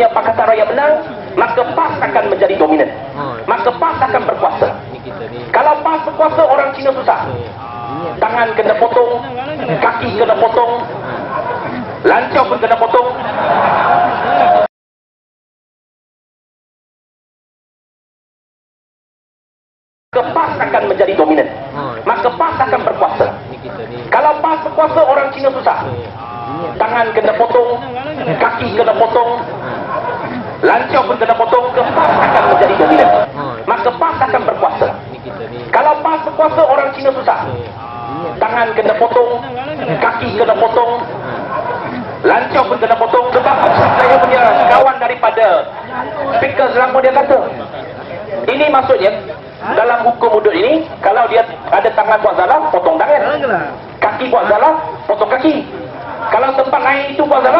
maksudnya Pakatan Raya menang, maka PAS akan menjadi dominan. Maka PAS akan berkuasa. Kalau PAS berkuasa, orang Cina susah. Tangan kena potong, kaki kena potong, lancau pun kena potong. Maka PAS akan menjadi dominan. Maka PAS akan berkuasa. Kalau PAS berkuasa, orang Cina susah. Tangan kena potong, kaki kena potong, lancau pun kena potong, ke PAS akan menjadi dominan. Maka PAS akan berkuasa. Kalau PAS berkuasa, orang Cina susah. Tangan kena potong, kaki kena potong, lancau pun kena potong. Sebab saya punya kawan daripada speaker Selangor dia kata, ini maksudnya dalam hukum hudud ini, kalau dia ada tangan buat salah, potong tangan. Kaki buat salah, potong kaki. Kalau tempat lain itu buat salah.